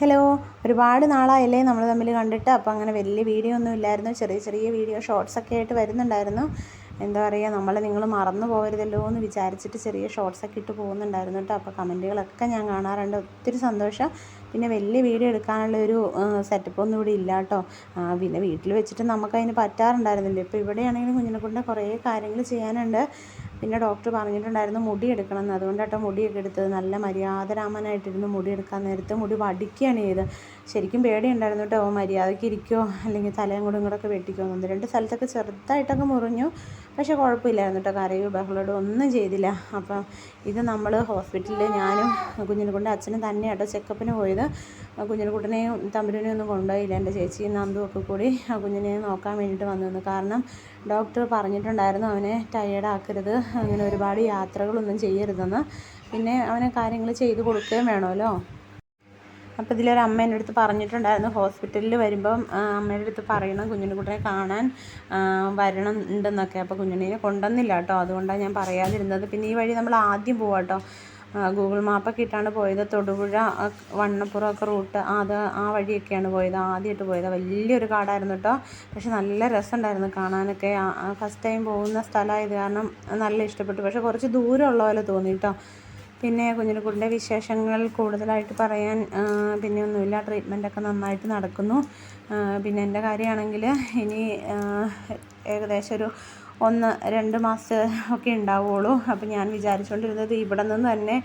Hello ഒരുപാട് നാളായല്ലേ നമ്മൾ തമ്മിൽ കണ്ടിട്ട്. അപ്പോൾ അങ്ങനെ വലിയ വീഡിയോ ഒന്നും ഇല്ലായിരുന്നു. ചെറിയ ചെറിയ വീഡിയോ ഷോർട്സ് ഒക്കെ ആയിട്ട് വരുന്നുണ്ടായിരുന്നു. എന്താ പറയുക നമ്മൾ നിങ്ങൾ മറന്നു പോകരുതല്ലോ എന്ന് വിചാരിച്ചിട്ട് ചെറിയ ഷോർട്സ് ഒക്കെ ഇട്ട് പോകുന്നുണ്ടായിരുന്നു കേട്ടോ. അപ്പോൾ കമന്റുകളൊക്കെ ഞാൻ കാണാറുണ്ട്. ഒത്തിരി സന്തോഷം. പിന്നെ വലിയ വീഡിയോ എടുക്കാനുള്ള ഒരു സെറ്റപ്പ് ഒന്നും ഇവിടെ ഇല്ല കേട്ടോ. പിന്നെ വീട്ടിൽ വെച്ചിട്ട് നമുക്കതിന് പറ്റാറുണ്ടായിരുന്നില്ല. ഇപ്പോൾ ഇവിടെയാണെങ്കിലും കുഞ്ഞിനെ കൊണ്ട് കുറേ കാര്യങ്ങൾ ചെയ്യാനുണ്ട്. പിന്നെ ഡോക്ടർ പറഞ്ഞിട്ടുണ്ടായിരുന്നു മുടി എടുക്കണം എന്ന്. അതുകൊണ്ടാട്ടോ മുടിയൊക്കെ എടുത്തത്. നല്ല മര്യാദരാമനായിട്ടിരുന്ന് മുടി എടുക്കാൻ നേരത്ത് മുടി വടിക്കുകയാണ് ചെയ്തത്. ശരിക്കും പേടിയുണ്ടായിരുന്നു കേട്ടോ. മര്യാദയ്ക്ക് ഇരിക്കുമോ അല്ലെങ്കിൽ തലയും കൂടെ ഇങ്ങോട്ടൊക്കെ വെട്ടിക്കുമോ ഒന്ന് രണ്ട് സ്ഥലത്തൊക്കെ ചെറുതായിട്ടൊക്കെ മുറിഞ്ഞു. പക്ഷേ കുഴപ്പമില്ലായിരുന്നു കേട്ടോ. കരയോ ബഹളോടോ ഒന്നും ചെയ്തില്ല. അപ്പം ഇത് നമ്മൾ ഹോസ്പിറ്റലിൽ ഞാനും കുഞ്ഞിനെ കൊണ്ട് അച്ഛനും തന്നെയാട്ടോ ചെക്കപ്പിന് പോയത്. കുഞ്ഞിനെക്കുട്ടനെയും തമ്പുരനെയും ഒന്നും കൊണ്ടുപോയില്ല. എന്റെ ചേച്ചിയും നന്ദും ഒക്കെ കൂടി ആ കുഞ്ഞിനെ നോക്കാൻ വേണ്ടിയിട്ട് വന്നു കാരണം ഡോക്ടർ പറഞ്ഞിട്ടുണ്ടായിരുന്നു അവനെ ടയേർഡാക്കരുത് അങ്ങനെ ഒരുപാട് യാത്രകളൊന്നും ചെയ്യരുതെന്ന്. പിന്നെ അവനെ കാര്യങ്ങൾ ചെയ്ത് കൊടുക്കുകയും വേണമല്ലോ. അപ്പോൾ ഇതിലൊരു അമ്മ എന്റെ അടുത്ത് പറഞ്ഞിട്ടുണ്ടായിരുന്നു ഹോസ്പിറ്റലിൽ വരുമ്പം അമ്മയുടെ അടുത്ത് പറയണം കുഞ്ഞിനെ കാണാൻ വരണം ഉണ്ടെന്നൊക്കെ അപ്പോൾ കുഞ്ഞിനെ കൊണ്ടുവന്നില്ല കേട്ടോ. അതുകൊണ്ടാണ് ഞാൻ പറയാതിരുന്നത്. പിന്നെ ഈ വഴി നമ്മൾ ആദ്യം പോവാം കേട്ടോ ഗൂഗിൾ മാപ്പൊക്കെ ഇട്ടാണ് പോയത് തൊടുപുഴ വണ്ണപ്പുറമൊക്കെ റൂട്ട് അത് ആ വഴിയൊക്കെയാണ് പോയത്. ആദ്യമായിട്ട് പോയത്. വലിയൊരു കാടായിരുന്നു കേട്ടോ പക്ഷെ നല്ല രസമുണ്ടായിരുന്നു കാണാനൊക്കെ. ഫസ്റ്റ് ടൈം പോകുന്ന സ്ഥലമായത് കാരണം നല്ല ഇഷ്ടപ്പെട്ടു. പക്ഷെ കുറച്ച് ദൂരമുള്ള പോലെ തോന്നി കേട്ടോ പിന്നെ കുഞ്ഞിനെക്കുട്ടിന്റെ വിശേഷങ്ങൾ കൂടുതലായിട്ട് പറയാൻ പിന്നെ ഒന്നുമില്ല. ട്രീറ്റ്മെന്റൊക്കെ നന്നായിട്ട് നടക്കുന്നു. പിന്നെ എന്റെ കാര്യമാണെങ്കിൽ ഇനി ഏകദേശം ഒരു ഒന്ന് രണ്ട് മാസം ഒക്കെ ഉണ്ടാവുള്ളൂ. അപ്പം ഞാൻ വിചാരിച്ചുകൊണ്ടിരുന്നത് ഇവിടെ നിന്ന് തന്നെ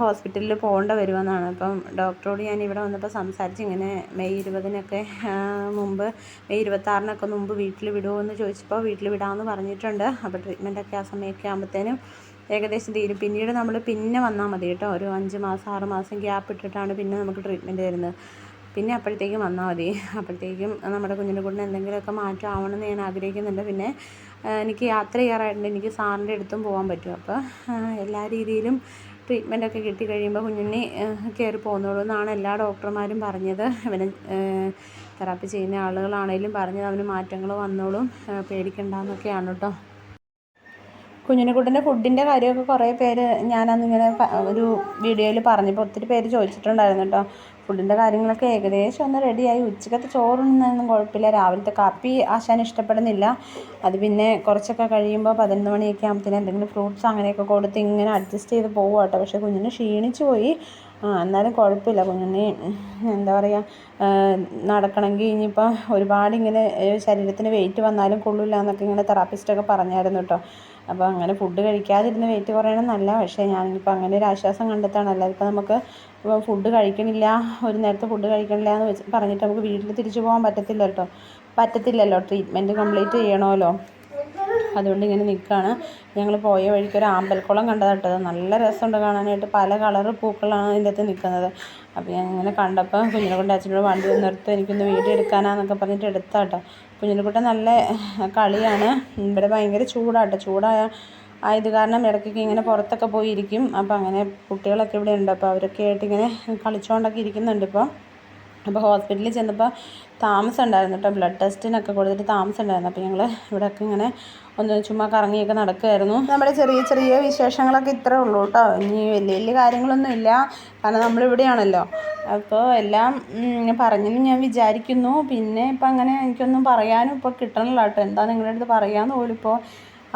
ഹോസ്പിറ്റലിൽ പോകേണ്ട വരുമെന്നാണ്. അപ്പം ഡോക്ടറോട് ഞാൻ ഇവിടെ വന്നപ്പോൾ സംസാരിച്ച് ഇങ്ങനെ മെയ് ഇരുപതിനൊക്കെ മുമ്പ് മെയ് ഇരുപത്താറിനൊക്കെ മുമ്പ് വീട്ടിൽ വിടുമോ എന്ന് ചോദിച്ചപ്പോൾ വീട്ടിൽ വിടാമെന്ന് പറഞ്ഞിട്ടുണ്ട്. അപ്പോൾ ട്രീറ്റ്മെന്റൊക്കെ ആ സമയമൊക്കെ ആകുമ്പോഴത്തേനും ഏകദേശം തീരും. പിന്നീട് നമ്മൾ പിന്നെ വന്നാൽ മതി കേട്ടോ. ഒരു അഞ്ച് മാസം ആറ് മാസം ഗ്യാപ്പ് ഇട്ടിട്ടാണ് പിന്നെ നമുക്ക് ട്രീറ്റ്മെന്റ് വരുന്നത് പിന്നെ അപ്പോഴത്തേക്കും വന്നാൽ മതി. അപ്പോഴത്തേക്കും നമ്മുടെ കുഞ്ഞിന്റെ കൂടെ എന്തെങ്കിലുമൊക്കെ മാറ്റം ആവണമെന്ന് ഞാൻ ആഗ്രഹിക്കുന്നുണ്ട്. പിന്നെ എനിക്ക് യാത്ര ചെയ്യാറായിട്ടുണ്ട്. എനിക്ക് സാറിന്റെ അടുത്തും പോകാൻ പറ്റും. അപ്പോൾ എല്ലാ രീതിയിലും ട്രീറ്റ്മെന്റൊക്കെ കിട്ടി കഴിയുമ്പോൾ കുഞ്ഞുണ്ണി കയറി പോകുന്നുള്ളൂ എന്നാണ് എല്ലാ ഡോക്ടർമാരും പറഞ്ഞത്. അവന് തെറാപ്പി ചെയ്യുന്ന ആളുകളാണേലും പറഞ്ഞത് അവന് മാറ്റങ്ങൾ വന്നോളും. പേടിക്കണ്ടെന്നൊക്കെയാണ് കേട്ടോ. കുഞ്ഞിനെക്കുട്ടന്റെ ഫുഡിന്റെ കാര്യമൊക്കെ കുറേ പേര് ഞാനന്നിങ്ങനെ ഒരു വീഡിയോയിൽ പറഞ്ഞപ്പോൾ ഒത്തിരി പേര് ചോദിച്ചിട്ടുണ്ടായിരുന്നു കേട്ടോ. ഫുഡിന്റെ കാര്യങ്ങളൊക്കെ ഏകദേശം ഒന്ന് റെഡിയായി ഉച്ചക്കത്തെ ചോറുണ്ണൊന്നും കുഴപ്പമില്ല. രാവിലത്തെ കാപ്പി ആശാൻ ഇഷ്ടപ്പെടുന്നില്ല. അത് പിന്നെ കുറച്ചൊക്കെ കഴിയുമ്പോൾ പതിനൊന്ന് മണിയൊക്കെ ആകുമ്പോഴത്തേനും എന്തെങ്കിലും ഫ്രൂട്ട്സ് അങ്ങനെയൊക്കെ കൊടുത്ത് ഇങ്ങനെ അഡ്ജസ്റ്റ് ചെയ്ത് പോകും കേട്ടോ പക്ഷേ കുഞ്ഞിന് ക്ഷീണിച്ച് പോയി. എന്നാലും കുഴപ്പമില്ല. കുഞ്ഞിന് എന്താ പറയുക നടക്കണമെങ്കിൽ ഇനിയിപ്പോൾ ഒരുപാട് ഇങ്ങനെ ശരീരത്തിന് വെയിറ്റ് വന്നാലും കൊള്ളില്ല എന്നൊക്കെ ഇങ്ങനെ തെറാപ്പിസ്റ്റൊക്കെ പറഞ്ഞായിരുന്നു കേട്ടോ. അപ്പോൾ അങ്ങനെ ഫുഡ് കഴിക്കാതിരുന്ന് വെയിറ്റ് കുറയണം നല്ല പക്ഷേ ഞാനിപ്പോൾ അങ്ങനെ ഒരു ആശ്വാസം കണ്ടെത്താണല്ലോ ഇപ്പോൾ നമുക്ക് ഫുഡ് കഴിക്കണില്ല ഒരു നേരത്തെ ഫുഡ് കഴിക്കണില്ല എന്ന് വെച്ച് പറഞ്ഞിട്ട് നമുക്ക് വീട്ടിൽ തിരിച്ചു പോകാൻ പറ്റത്തില്ല കേട്ടോ. പറ്റത്തില്ലല്ലോ. ട്രീറ്റ്മെന്റ് കംപ്ലീറ്റ് ചെയ്യണമല്ലോ. അതുകൊണ്ട് ഇങ്ങനെ നിൽക്കുകയാണ് ഞങ്ങൾ പോയ വഴിക്ക് ഒരു ആമ്പൽക്കുളം കണ്ടതാട്ടോ നല്ല രസമുണ്ട് കാണാനായിട്ട്. പല കളർ പൂക്കളാണ് അതിന്റെ അകത്ത് നിൽക്കുന്നത് അപ്പോൾ ഞാൻ ഇങ്ങനെ കണ്ടപ്പോൾ കുഞ്ഞിനെ കൊണ്ട് അച്ഛനോട് വണ്ടി നിർത്തും എനിക്കൊന്ന് വീഡിയോ എടുക്കാനാന്നൊക്കെ പറഞ്ഞിട്ട് എടുത്താട്ടോ കുഞ്ഞിനെക്കുട്ട നല്ല കളിയാണ്. ഇവിടെ ഭയങ്കര ചൂടാട്ടോ ചൂടായ ആയത് കാരണം ഇടയ്ക്കൊക്കെ ഇങ്ങനെ പുറത്തൊക്കെ പോയിരിക്കും. അപ്പോൾ അങ്ങനെ കുട്ടികളൊക്കെ ഇവിടെ ഉണ്ട്. അപ്പോൾ അവരൊക്കെ ആയിട്ട് ഇങ്ങനെ കളിച്ചുകൊണ്ടൊക്കെ ഇരിക്കുന്നുണ്ട് ഇപ്പോൾ അപ്പോൾ ഹോസ്പിറ്റലിൽ ചെന്നപ്പോൾ താമസം ഉണ്ടായിരുന്നു കേട്ടോ. ബ്ലഡ് ടെസ്റ്റിനൊക്കെ കൊടുത്തിട്ട് താമസം ഉണ്ടായിരുന്നു അപ്പോൾ ഞങ്ങൾ ഇവിടെയൊക്കെ ഇങ്ങനെ ഒന്ന് ചുമ്മാ കറങ്ങിയൊക്കെ നടക്കുമായിരുന്നു. നമ്മുടെ ചെറിയ ചെറിയ വിശേഷങ്ങളൊക്കെ ഇത്രേ ഉള്ളൂ കേട്ടോ. ഇനി വലിയ വലിയ കാര്യങ്ങളൊന്നും ഇല്ല. കാരണം നമ്മളിവിടെയാണല്ലോ അപ്പോൾ എല്ലാം പറഞ്ഞെന്ന് ഞാൻ വിചാരിക്കുന്നു. പിന്നെ ഇപ്പം അങ്ങനെ എനിക്കൊന്നും പറയാനും ഇപ്പോൾ കിട്ടണില്ല കേട്ടോ. എന്താ നിങ്ങളുടെ അടുത്ത് പറയാമെന്ന് പോലും ഇപ്പോൾ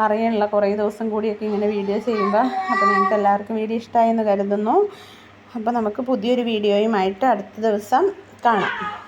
അറിയണില്ല കുറേ ദിവസം കൂടിയൊക്കെ ഇങ്ങനെ വീഡിയോ ചെയ്യുമ്പോൾ. അപ്പോൾ നിങ്ങൾക്ക് എല്ലാവർക്കും വീഡിയോ ഇഷ്ടമായി എന്ന് കരുതുന്നു. അപ്പോൾ നമുക്ക് പുതിയൊരു വീഡിയോയുമായിട്ട് അടുത്ത ദിവസം 算了。